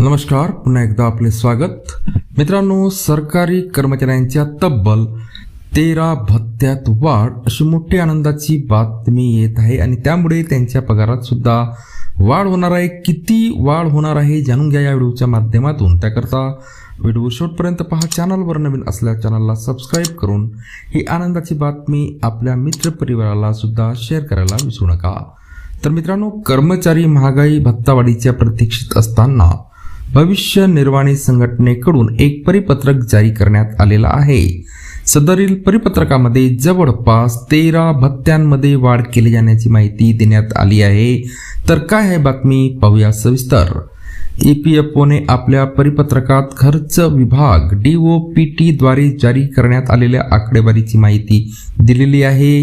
नमस्कार पुन्हा एकदा आपले स्वागत. मित्रांनो सरकारी कर्मचाऱ्यांच्या तब्बल तेरा भत्त्यात वाढ अशी मोठी आनंदाची बातमी येत आहे आणि त्यामुळे त्यांच्या पगारात सुद्धा वाढ होणार आहे. किती वाढ होणार आहे जाणून घ्या या व्हिडिओच्या माध्यमातून. त्याकरता व्हिडिओ शेवटपर्यंत पहा. चॅनलवर नवीन असल्या चॅनलला सबस्क्राईब करून ही आनंदाची बातमी आपल्या मित्रपरिवाराला सुद्धा शेअर करायला विसरू नका. तर मित्रांनो कर्मचारी महागाई भत्तावाढीच्या प्रतीक्षित असताना भविष्य निर्वाणी संघटनेकडून एक परिपत्रक जारी करण्यात आलेलं आहे. सदरील परिपत्रकामध्ये जवळपास तेरा भत्त्यांमध्ये वाढ केली जाण्याची माहिती देण्यात आली आहे. तर काय आहे बातमी? पाहूया सविस्तर. ई पी एफ ओने आपल्या परिपत्रकात खर्च विभाग डी ओ पी टीद्वारे जारी करण्यात आलेल्या आकडेवारीची माहिती दिलेली आहे.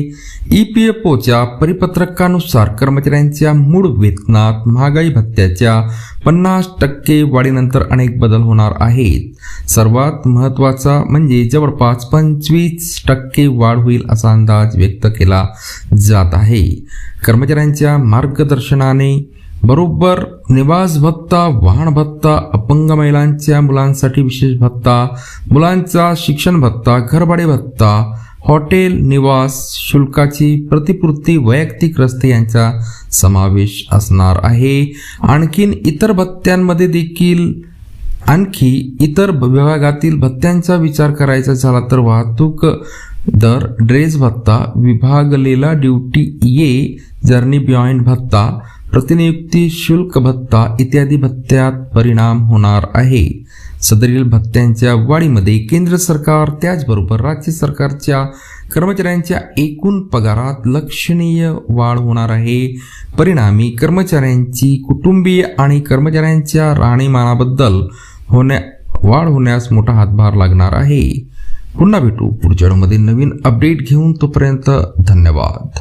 ई पी एफ ओच्या परिपत्रकानुसार कर्मचाऱ्यांच्या मूळ वेतनात महागाई भत्त्याच्या पन्नास टक्के वाढीनंतर अनेक बदल होणार आहेत. सर्वात महत्त्वाचा म्हणजे जवळपास पंचवीस टक्के वाढ होईल असा अंदाज व्यक्त केला जात आहे. कर्मचाऱ्यांच्या मार्गदर्शनाने बरोबर निवास भत्ता वाहन भत्ता अपंग महिलांच्या मुलांसाठी विशेष भत्ता मुलांचा शिक्षण भत्ता घरभाडे भत्ता हॉटेल निवास शुल्काची प्रतिपूर्ती वैयक्तिक रस्ते यांचा समावेश असणार आहे. आणखीन इतर भत्त्यांमध्ये देखील आणखी इतर विभागातील भत्त्यांचा विचार करायचा झाला तर वाहतूक दर ड्रेस भत्ता विभागलेला ड्युटी ये जर्नी बियॉइंड भत्ता प्रतिनियुक्ती शुल्क भत्ता इत्यादी भत्त्यात परिणाम होणार आहे. सदरील भत्त्यांच्या वाढीमध्ये केंद्र सरकार त्याचबरोबर राज्य सरकारच्या कर्मचाऱ्यांच्या एकूण पगारात लक्षणीय वाढ होणार आहे. परिणामी कर्मचाऱ्यांची कुटुंबीय आणि कर्मचाऱ्यांच्या राहणीमानाबद्दल होण्या वाढ होण्यास मोठा हातभार लागणार आहे. पुन्हा भेटू पुढच्या नवीन अपडेट घेऊन तोपर्यंत धन्यवाद.